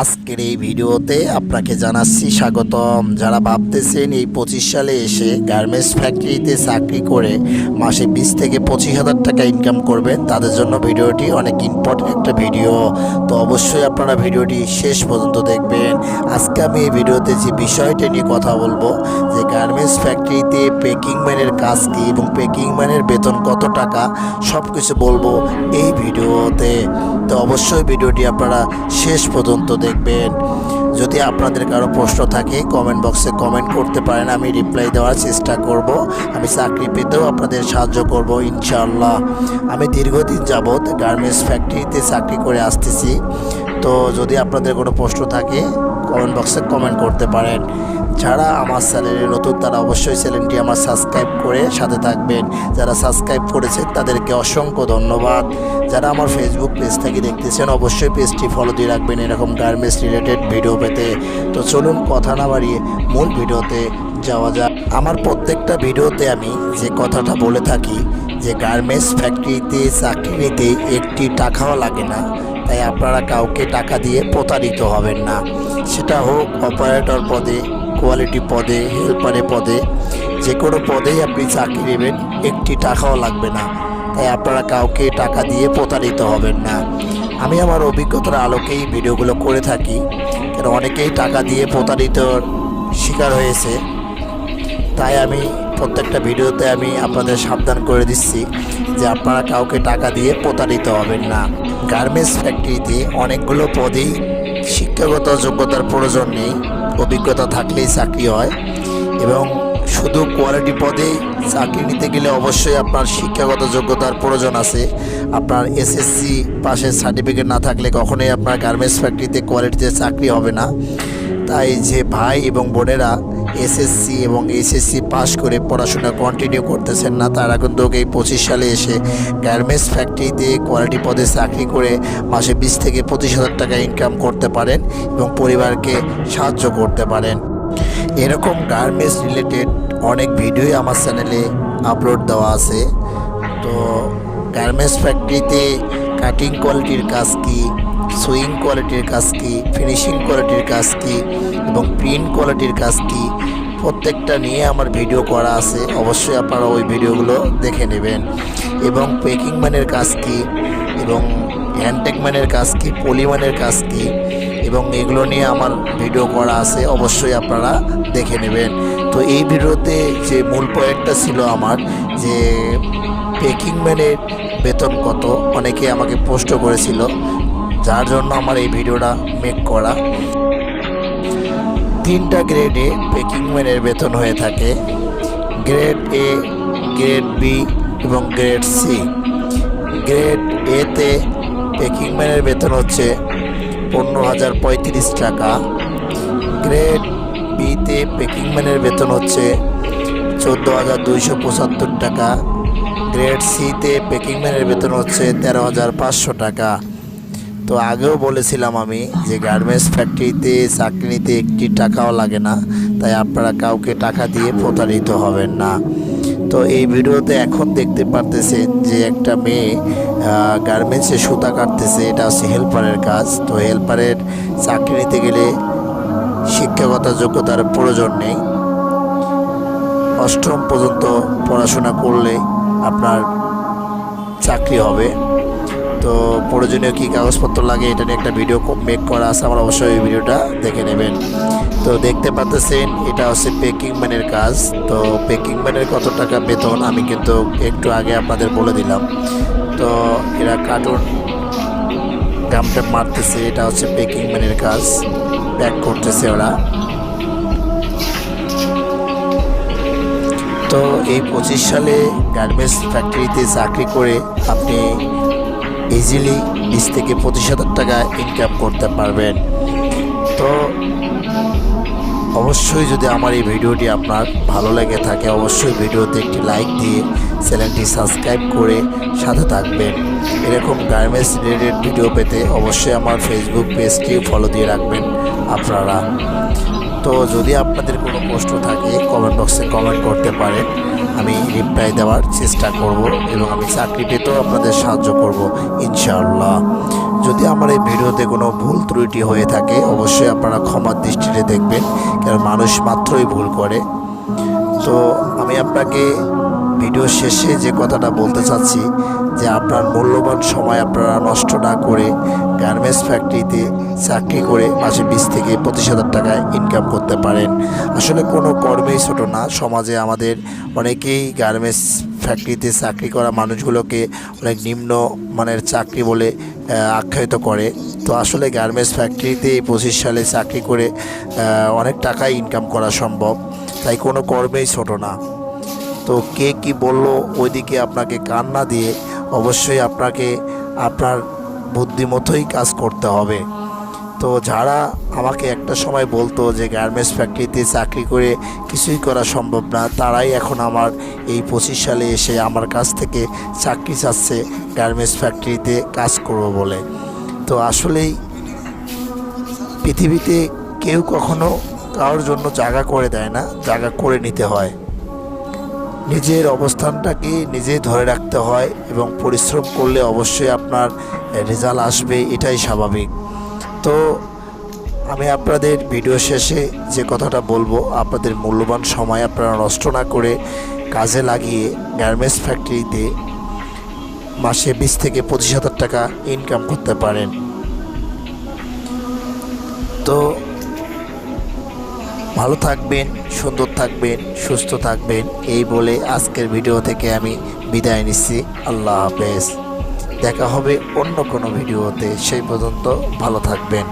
আজকের এই ভিডিওতে আপনাকে জানাচ্ছি স্বাগতম। যারা ভাবতেছেন এই পঁচিশ সালে এসে গার্মেন্টস ফ্যাক্টরিতে চাকরি করে মাসে বিশ থেকে পঁচিশ হাজার টাকা ইনকাম করবেন, তাদের জন্য ভিডিওটি অনেক ইম্পর্টেন্ট একটা ভিডিও। তো অবশ্যই আপনারা ভিডিওটি শেষ পর্যন্ত দেখবেন। আজকে আমি এই ভিডিওতে যে বিষয়টা নিয়ে কথা বলব, যে গার্মেন্টস ফ্যাক্টরিতে পেকিং ম্যানের কাজ কী এবং পেকিং ম্যানের বেতন কত টাকা সব কিছু বলব এই ভিডিওতে। তো অবশ্যই ভিডিওটি আপনারা শেষ পর্যন্ত দেখবেন। যদি আপনাদের কারও প্রশ্ন থাকে কমেন্ট বক্সে কমেন্ট করতে পারেন, আমি রিপ্লাই দেওয়ার চেষ্টা করব। আমি চাকরি পেতেও আপনাদের সাহায্য করব, ইনশাআল্লাহ। আমি দীর্ঘদিন যাবৎ গার্মেন্টস ফ্যাক্টরিতে চাকরি করে আসতেছি। তো যদি আপনাদের কোনো প্রশ্ন থাকে কমেন্ট বক্সে কমেন্ট করতে পারেন। যারা আমার চ্যানেলে নতুন, তারা অবশ্যই চ্যানেলটি আমার সাবস্ক্রাইব করে সাথে থাকবেন। যারা সাবস্ক্রাইব করেছেন, তাদেরকে অসংখ্য ধন্যবাদ। যারা আমার ফেসবুক পেজ থেকে দেখতেছেন, অবশ্যই পেজটি ফলো দিয়ে রাখবেন এরকম গার্মেন্টস রিলেটেড ভিডিও পেতে। তো চলুন কথা না বাড়িয়ে মূল ভিডিওতে যাওয়া যাক। আমার প্রত্যেকটা ভিডিওতে আমি যে কথাটা বলে থাকি, যে গার্মেন্টস ফ্যাক্টরিতে চাকরি নিতে একটি টাকাও লাগে না তাই আপনারা কাউকে টাকা দিয়ে প্রতারিত হবেন না। সেটা হোক অপারেটর পদে কোয়ালিটি পদে হেল্পারে পদে যে কোনো পদেই আপনি চাকরি নেবেন, একটি টাকাও লাগবে না। তাই আপনারা কাউকে টাকা দিয়ে প্রতারিত হবেন না। আমি আমার অভিজ্ঞতার আলোকেই ভিডিওগুলো করে থাকি, কেন অনেকেই টাকা দিয়ে প্রতারিত শিকার হয়েছে। তাই আমি প্রত্যেকটা ভিডিওতে আমি আপনাদের সাবধান করে দিচ্ছি যে আপনারা কাউকে টাকা দিয়ে প্রতারিত হবেন না। গার্মেন্টস ফ্যাক্টরিতে অনেকগুলো পদেই শিক্ষাগত যোগ্যতার প্রয়োজন নেই, অভিজ্ঞতা থাকলেই চাকরি হয় এবং শুধু কোয়ালিটি পদে চাকরি নিতে গেলে অবশ্যই আপনার শিক্ষাগত যোগ্যতার প্রয়োজন আছে। আপনার এসএসসি পাশের সার্টিফিকেট না থাকলে কখনোই আপনার গার্মেন্টস ফ্যাক্টরিতে কোয়ালিটিতে চাকরি হবে না। তাই যে ভাই এবং বোনেরা এসএসসি এবং এসএসসি পাস করে পড়াশোনা কন্টিনিউ করতেছেন না। তারা কিন্তু এই পঁচিশ সালে এসে গার্মেন্টস ফ্যাক্টরিতে কোয়ালিটি পদে চাকরি করে মাসে বিশ থেকে পঁচিশ হাজার টাকা ইনকাম করতে পারেন এবং পরিবারকে সাহায্য করতে পারেন। এরকম গার্মেন্টস রিলেটেড অনেক ভিডিওই আমার চ্যানেলে আপলোড দেওয়া আছে। তো গার্মেন্টস ফ্যাক্টরিতে কাটিং কোয়ালিটির কাজ কী? সুইং কোয়ালিটির কাজ কী ফিনিশিং কোয়ালিটির কাজ কী এবং প্রিন্ট কোয়ালিটির কাজ কী, প্রত্যেকটা নিয়ে আমার ভিডিও করা আছে। অবশ্যই আপনারা ওই ভিডিওগুলো দেখে নেবেন। এবং পেকিং ম্যানের কাজ কী এবং হ্যান্ডটেক ম্যানের কাজ কী পলিম্যানের কাজ কী এবং এগুলো নিয়ে আমার ভিডিও করা আছে, অবশ্যই আপনারা দেখে নেবেন। তো এই ভিডিওতে যে মূল পয়েন্টটা ছিল আমার, যে পেকিং ম্যানের বেতন কত, অনেকে আমাকে পোস্ট করেছিল। যার জন্য আমার এই ভিডিওটা মেক করা। তিনটা গ্রেডে পেকিং ম্যানের বেতন হয়ে থাকে। গ্রেড এ গ্রেড বি এবং গ্রেড সি গ্রেড এতে পেকিং ম্যানের বেতন হচ্ছে পনেরো হাজার পঁয়ত্রিশ টাকা। গ্রেড বিতে পেকিং ম্যানের বেতন হচ্ছে চোদ্দ হাজার দুইশো পঁচাত্তর টাকা। গ্রেড সিতে পেকিং ম্যানের বেতন হচ্ছে তেরো হাজার পাঁচশো টাকা। তো আগেও বলেছিলাম আমি যে গার্মেন্টস ফ্যাক্টরিতে চাকরি নিতে একটি টাকাও লাগে না, তাই আপনারা কাউকে টাকা দিয়ে প্রতারিত হবেন না। তো এই ভিডিওতে এখন দেখতে পারতেছেন যে একটা মেয়ে গার্মেন্টসে সুতা কাটতেছে, এটা হচ্ছে হেল্পারের কাজ। তো হেল্পারের চাকরি নিতে গেলে শিক্ষাগত যোগ্যতার প্রয়োজন নেই। অষ্টম পর্যন্ত পড়াশোনা করলে আপনার চাকরি হবে। তো প্রয়োজনীয় কী কাগজপত্র লাগে এটা নিয়ে একটা ভিডিও মেক করা আছে, আমার অবশ্যই এই ভিডিওটা দেখে নেবেন। তো দেখতে পাচ্ছেন এটা হচ্ছে পেকিং ম্যানের কাজ। তো পেকিং ম্যানের কত টাকা বেতন, আমি কিন্তু একটু আগে আপনাদের বলে দিলাম। তো এরা কার্টুন গামটা মারতেছে, এটা হচ্ছে পেকিং ম্যানের কাজ। প্যাক করতেছে ওরা। তো এই পঁচিশ সালে গার্মেন্টস ফ্যাক্টরিতে চাকরি করে আপনি ইজিলি বিশ থেকে পঁচিশ হাজার টাকা ইনকাম করতে পারবেন। তো অবশ্যই যদি আমার এই ভিডিওটি আপনার ভালো লেগে থাকে, অবশ্যই ভিডিওতে একটি লাইক দিয়ে চ্যানেলটি সাবস্ক্রাইব করে সাথে থাকবেন। এরকম গার্মেন্টস রিলেটেড ভিডিও পেতে অবশ্যই আমার ফেসবুক পেজটি ফলো দিয়ে রাখবেন আপনারা। তো যদি আপনাদের কোনো প্রশ্ন থাকে কমেন্ট বক্সে কমেন্ট করতে পারেন। আমি রিপ্লাই দেওয়ার চেষ্টা করব এবং আমি চাকরি পেতেও আপনাদের সাহায্য করব, ইনশাআল্লাহ। যদি আমার এই ভিডিওতে কোনো ভুল ত্রুটি হয়ে থাকে, অবশ্যই আপনারা ক্ষমার দৃষ্টিতে দেখবেন, কারণ মানুষ মাত্রই ভুল করে। তো আমি আপনাকে ভিডিও শেষে যে কথাটা বলতে চাচ্ছি যে আপনার মূল্যবান সময় আপনারা নষ্ট না করে গার্মেন্টস ফ্যাক্টরিতে চাকরি করে মাসে বিশ থেকে পঁচিশ হাজার টাকা ইনকাম করতে পারেন। আসলে কোনো কর্মেই ছোট না। সমাজে আমাদের অনেকেই গার্মেন্টস ফ্যাক্টরিতে চাকরি করা মানুষগুলোকে অনেক নিম্ন মানের চাকরি বলে আখ্যায়িত করে। তো আসলে গার্মেন্টস ফ্যাক্টরিতে পঁচিশ সালে চাকরি করে অনেক টাকা ইনকাম করা সম্ভব। তাই কোনো কর্মেই ছোট না। তো কে কি বলল, ওইদিকে আপনাকে কান না দিয়ে অবশ্যই আপনাকে আপনার বুদ্ধিমতোই কাজ করতে হবে। তো যারা আমাকে একটা সময় বলতো যে গার্মেন্টস ফ্যাক্টরিতে চাকরি করে কিছুই করা সম্ভব না, তারাই এখন আমার এই পঁচিশ সালে এসে আমার কাছ থেকে চাকরি চাচ্ছে গার্মেন্টস ফ্যাক্টরিতে কাজ করব বলে। তো আসলেই পৃথিবীতে কেউ কখনো কারোর জন্য জায়গা করে দেয় না, জায়গা করে নিতে হয়। নিজের অবস্থানটাকে নিজেই ধরে রাখতে হয় এবং পরিশ্রম করলে অবশ্যই আপনার রেজাল্ট আসবে, এটাই স্বাভাবিক। তো আমি আপনাদের ভিডিও শেষে যে কথাটা বলব, আপনাদের মূল্যবান সময় আপনারা নষ্ট না করে কাজে লাগিয়ে গার্মেন্টস ফ্যাক্টরিতে মাসে বিশ থেকে পঁচিশ হাজার টাকা ইনকাম করতে পারেন। তো ভালো থাকবেন, সুন্দর থাকবেন, সুস্থ থাকবেন। এই বলে আজকের ভিডিও থেকে আমি বিদায় নিচ্ছি। আল্লাহ হাফেজ। দেখা হবে অন্য কোনো ভিডিওতে সেই পর্যন্ত ভালো থাকবেন।